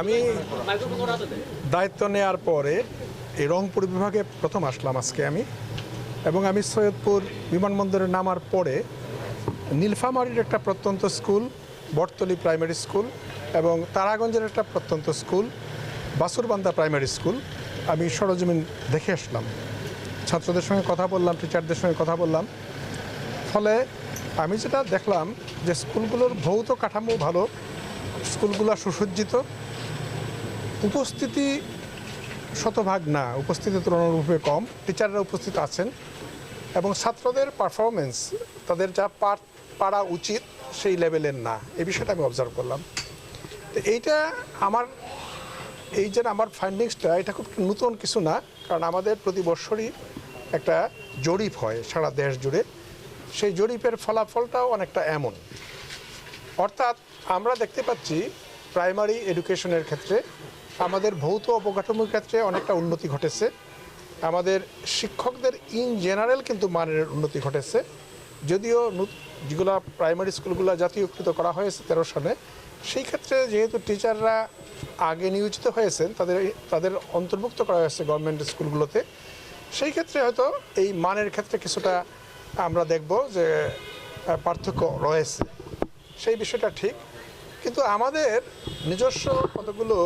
আমি দায়িত্ব নেওয়ার পরে এই রংপুর বিভাগে প্রথম আসলাম আজকে আমি। এবং আমি সৈয়দপুর বিমানবন্দরে নামার পরে নীলফামারীর একটা প্রত্যন্ত স্কুল, বটতলি প্রাইমারি স্কুল এবং তারাগঞ্জের একটা প্রত্যন্ত স্কুল, বাসুরবান্দা প্রাইমারি স্কুল আমি সরজমিন দেখে আসলাম। ছাত্রদের সঙ্গে কথা বললাম, টিচারদের সঙ্গে কথা বললাম। ফলে আমি যেটা দেখলাম যে স্কুলগুলোর ভৌত কাঠামো ভালো, স্কুলগুলো সুসজ্জিত উপস্থিতি শতভাগ না, উপস্থিতি তুলনারূপে কম। টিচাররা উপস্থিত আছেন এবং ছাত্রদের পারফরমেন্স তাদের যা পার উচিত সেই লেভেলের না। এই বিষয়টা আমি অবজার্ভ করলাম। তো এইটা আমার, এই যে আমার ফাইন্ডিংসটা এটা খুব নতুন কিছু না, কারণ আমাদের প্রতি বছরই একটা জরিপ হয় সারা দেশ জুড়ে। সেই জরিপের ফলাফলটাও অনেকটা এমন। অর্থাৎ আমরা দেখতে পাচ্ছি প্রাইমারি এডুকেশনের ক্ষেত্রে আমাদের ভৌত অবকাঠামোর ক্ষেত্রে অনেকটা উন্নতি ঘটেছে। আমাদের শিক্ষকদের ইন জেনারেল কিন্তু মানের উন্নতি ঘটেছে। যদিও যেগুলো প্রাইমারি স্কুলগুলো জাতীয়কৃত করা হয়েছে তেরো সালে, সেই ক্ষেত্রে যেহেতু টিচাররা আগে নিয়োজিত হয়েছেন, তাদের তাদের অন্তর্ভুক্ত করা হয়েছে গভর্নমেন্ট স্কুলগুলোতে সেই ক্ষেত্রে হয়তো এই মানের ক্ষেত্রে কিছুটা আমরা দেখব যে পার্থক্য রয়েছে। সেই বিষয়টা ঠিক। কিন্তু আমাদের নিজস্ব কতগুলো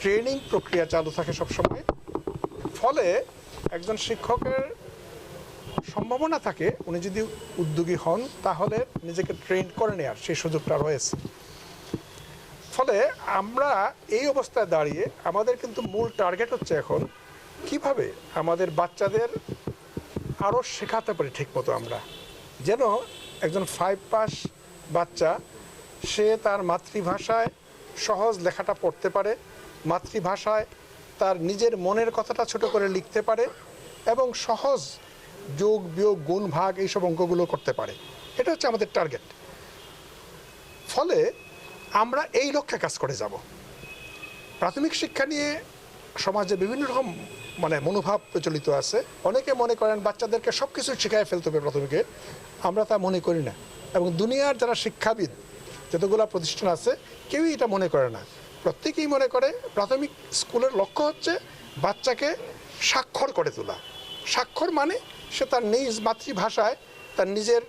ট্রেনিং প্রক্রিয়া চালু থাকে সবসময়। ফলে একজন শিক্ষকের সম্ভাবনা থাকে, উনি যদি উদ্যোগী হন, তাহলে নিজেকে ট্রেন করে নেওয়ার সেই সুযোগটা রয়েছে। ফলে আমরা এই অবস্থায় দাঁড়িয়ে আমাদের কিন্তু মূল টার্গেট হচ্ছে এখন, কীভাবে আমাদের বাচ্চাদের আরও শেখাতে পারি ঠিকমতো আমরা। যেন একজন ফাইভ পাস বাচ্চা, সে তার মাতৃভাষায় সহজ লেখাটা পড়তে পারে মাতৃভাষায় তার নিজের মনের কথাটা ছোট করে লিখতে পারে এবং সহজ যোগ, বিয়োগ, গুণ, ভাগ এইসব অঙ্কগুলো করতে পারে। এটা হচ্ছে আমাদের টার্গেট ফলে আমরা এই লক্ষ্যে কাজ করে যাব। প্রাথমিক শিক্ষা নিয়ে সমাজে বিভিন্ন রকম মানে মনোভাব প্রচলিত আছে। অনেকে মনে করেন বাচ্চাদেরকে সব কিছু শেখায় ফেলতে হবে প্রাথমিকে। আমরা তা মনে করি না। এবং দুনিয়ার যারা শিক্ষাবিদ, যতগুলো প্রতিষ্ঠান আছে, কেউই এটা মনে করে না। প্রত্যেকেই মনে করে প্রাথমিক স্কুলের লক্ষ্য হচ্ছে বাচ্চাকে স্বাক্ষর করে তোলা। স্বাক্ষর মানে সে তার নিজ মাতৃভাষায় তার নিজের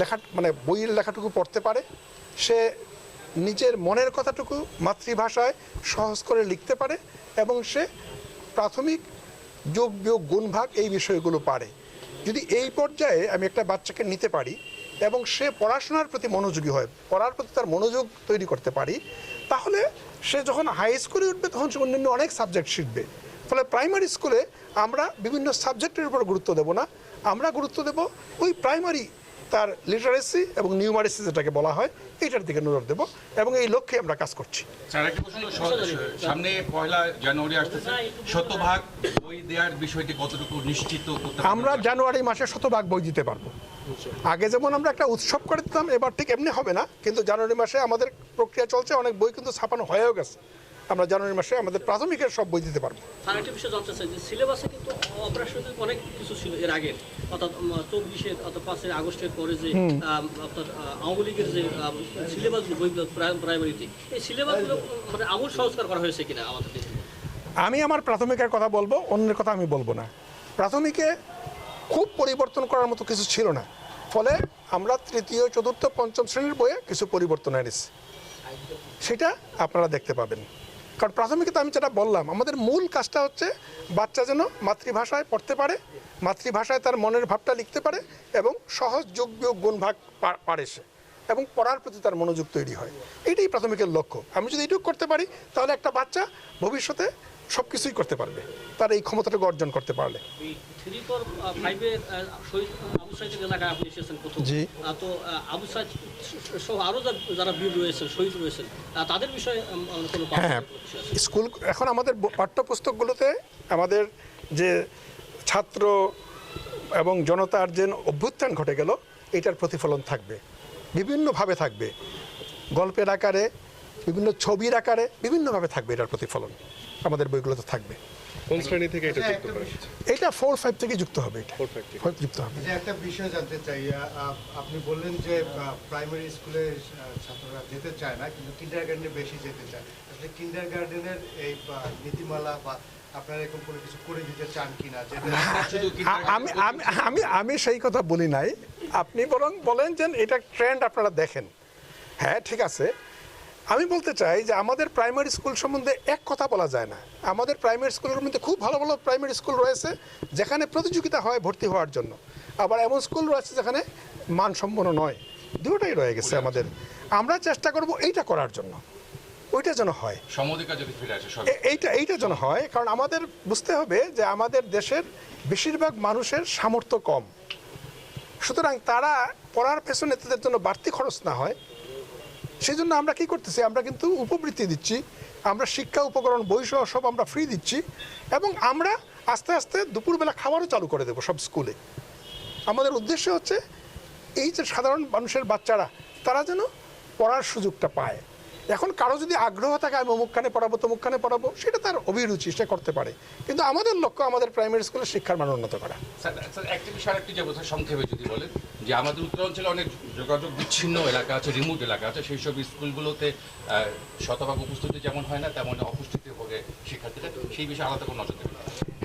লেখা মানে বইয়ের লেখাটুকু পড়তে পারে। সে নিজের মনের কথাটুকু মাতৃভাষায় সহজ করে লিখতে পারে এবং সে প্রাথমিক যোগ বিয়োগ গুণভাগ এই বিষয়গুলো পারে। যদি এই পর্যায়ে আমি একটা বাচ্চাকে নিতে পারি এবং সে পড়াশোনার প্রতি মনোযোগী হয়, পড়ার প্রতি তার মনোযোগ তৈরি করতে পারি তাহলে সে যখন হাই স্কুলে উঠবে তখন সে অন্যান্য অনেক সাবজেক্ট শিখবে। ফলে প্রাইমারি স্কুলে আমরা বিভিন্ন সাবজেক্টের উপর গুরুত্ব দেব না। আমরা গুরুত্ব দেব ওই প্রাইমারি তার লিটারেসি এবং নিউমারেসি যেটাকে বলা হয় এটার দিকে নজর দেব এবং এই লক্ষ্যে আমরা কাজ করছি। সামনে পয়লা জানুয়ারি আসতেছে। শতভাগ বই দেওয়ার বিষয়টি কতটুকু নিশ্চিত আমরা জানুয়ারি মাসে শতভাগ বই দিতে পারব। আগে যেমন আমরা একটা উৎসব করে দিতাম এবার ঠিক এমনি হবে না। কিন্তু জানুয়ারি মাসে আমাদের প্রক্রিয়া চলছে অনেক বই কিন্তু ছাপানো হয়েও গেছে। আমরা জানুয়ারি মাসে আমাদের প্রাথমিকের সব বই দিতে পারব। আর একটা বিষয় জানতে চাই যে সিলেবাসে কিন্তু অপারেশন অনেক কিছু ছিল এর আগের অর্থাৎ চব্বিশের অর্থাৎ পাঁচই আগস্টের পরে যে আহ, আওয়ামী লীগের যে সিলেবাসগুলো বইগুলো প্রাই- প্রাইমারিতে এই সিলেবাসগুলো মানে আমূল সংস্কার করা হয়েছে কিনা আমাদের আমি আমার প্রাথমিকের কথা বলব অন্যের কথা আমি বলব না। প্রাথমিকে খুব পরিবর্তন করার মতো কিছু ছিল না। ফলে আমরা তৃতীয়, চতুর্থ, পঞ্চম শ্রেণির বইয়ে কিছু পরিবর্তন এনেছি। সেটা আপনারা দেখতে পাবেন। কারণ প্রাথমিকে তো আমি যেটা বললাম, আমাদের মূল কাজটা হচ্ছে বাচ্চা যেন মাতৃভাষায় পড়তে পারে, মাতৃভাষায় তার মনের ভাবটা লিখতে পারে এবং সহজ যোগ বিয়োগ গুণ ভাগ পা- পারে সে এবং পড়ার প্রতি তার মনোযোগ তৈরি হয়। এটাই প্রাথমিকের লক্ষ্য। আমি যদি এইটুকু করতে পারি, তাহলে একটা বাচ্চা ভবিষ্যতে সব কিছুই করতে পারবে। তার এই ক্ষমতাটুকু অর্জন করতে পারলে। জি। তো আবু সাইদ সহ আরও যারা বীর রয়েছেন শহীদ রয়েছেন তাদের বিষয়ে আম, আমাদের কোনো হ্যাঁ আছে? স্কুল এখন আমাদের পাঠ্যপুস্তকগুলোতে আমাদের যে ছাত্র এবং জনতার যে অভ্যুত্থান ঘটে গেল এটার প্রতিফলন থাকবে। বিভিন্নভাবে থাকবে। গল্পের আকারে বিভিন্ন ছবির আকারে বিভিন্নভাবে থাকবে এটার প্রতিফলন। আমাদের বইগুলোতে থাকবে। কোন শ্রেণি থেকে এটা যুক্ত হচ্ছে? এটা ফোর ফাইভ থেকে যুক্ত হবে এটা। Four, five থেকে। যুক্ত হবে। যে একটা বিষয় জানতে চাই। আপনি বললেন যে প্রাইমারি স্কুলে ছাত্ররা যেতে চায় না কিন্তু কিন্ডারগার্ডেনে বেশি যেতে চায়। আসলে কিন্ডারগার্ডেনের এই নীতিমালা বা আপনারা এরকম কোনো কিছু করে দিতে চান কিনা যেটা শুধু আ- আমি আমি আমি আমি সেই কথা বলি নাই। আপনি বরং বলেন যে এটা ট্রেন্ড আপনারা দেখেন। হ্যাঁ ঠিক আছে। আমি বলতে চাই যে আমাদের প্রাইমারি স্কুল সম্বন্ধে এক কথা বলা যায় না। আমাদের প্রাইমারি স্কুলের মধ্যে খুব ভালো ভালো প্রাইমারি স্কুল রয়েছে যেখানে প্রতিযোগিতা হয় ভর্তি হওয়ার জন্য। আবার এমন স্কুল রয়েছে যেখানে মানসম্পন্ন নয়। দুটোই রয়ে গেছে আমাদের। আমরা চেষ্টা করব এইটা করার জন্য। ওইটা যেন হয়। এইটা এইটা যেন হয় কারণ আমাদের বুঝতে হবে যে আমাদের দেশের বেশিরভাগ মানুষের সামর্থ্য কম। সুতরাং তারা পড়ার পেছনে তাদের জন্য বাড়তি খরচ না হয়। সেই জন্য আমরা কি করতেছি? আমরা কিন্তু উপবৃত্তি দিচ্ছি, আমরা শিক্ষা উপকরণ, বই সহ সব আমরা ফ্রি দিচ্ছি এবং আমরা আস্তে আস্তে দুপুরবেলা খাবারও চালু করে দেব সব স্কুলে আমাদের উদ্দেশ্য হচ্ছে এই যে সাধারণ মানুষের বাচ্চারা, তারা যেন পড়ার সুযোগটা পায়। এখন কারও যদি আগ্রহ থাকে আমি অমুকখানে পড়াবো তমুকখানে পড়াবো সেটা তার অভিরুচি সে করতে পারে। কিন্তু আমাদের লক্ষ্য আমাদের প্রাইমারি স্কুলের শিক্ষার মান উন্নত করা। একটা বিষয় একটি যে বোধহয় সংক্ষেপে যদি বলেন যে আমাদের উত্তরাঞ্চলে অনেক যোগাযোগ বিচ্ছিন্ন এলাকা আছে রিমোট এলাকা আছে সেই সব স্কুলগুলোতে শতভাগ উপস্থিতি যেমন হয় না তেমন অপুষ্টিতে ভোগে শিক্ষার্থীরা সেই বিষয়ে আলাদা কোনো নজর দেবে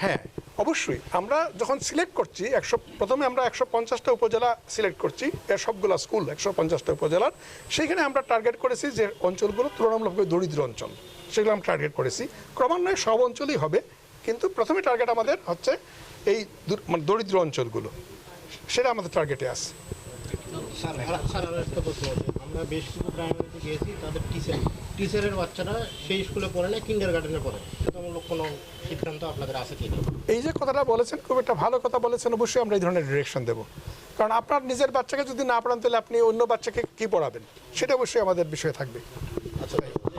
হ্যাঁ অবশ্যই, আমরা যখন সিলেক্ট করছি, একশো, প্রথমে আমরা একশো পঞ্চাশটা উপজেলা সিলেক্ট করছি, এর সবগুলো স্কুল একশো পঞ্চাশটা উপজেলার, সেইখানে আমরা টার্গেট করেছি যে অঞ্চলগুলো তুলনামূলকভাবে দরিদ্র অঞ্চল, সেগুলো আমরা টার্গেট করেছি। ক্রমান্বয়ে সব অঞ্চলই হবে, কিন্তু প্রথমে টার্গেট আমাদের হচ্ছে এই মানে দরিদ্র অঞ্চলগুলো, সেটা আমাদের টার্গেটে আছে। আমরা বেশ কিছু প্রাইমারিতে গিয়েছি, তাদের টিচার টিচারের বাচ্চারা সেই স্কুলে পড়ে না কিন্ডার গার্ডেনে পড়ে। সেটামূলক কোনো সিদ্ধান্ত আপনাদের আছে কিনা এই যে কথাটা বলেছেন, খুব একটা ভালো কথা বলেছেন, অবশ্যই আমরা এই ধরনের ডিরেকশন দেবো। কারণ আপনার নিজের বাচ্চাকে যদি না পড়ান, তাহলে আপনি অন্য বাচ্চাকে কি পড়াবেন? সেটা অবশ্যই আমাদের বিষয়ে থাকবে।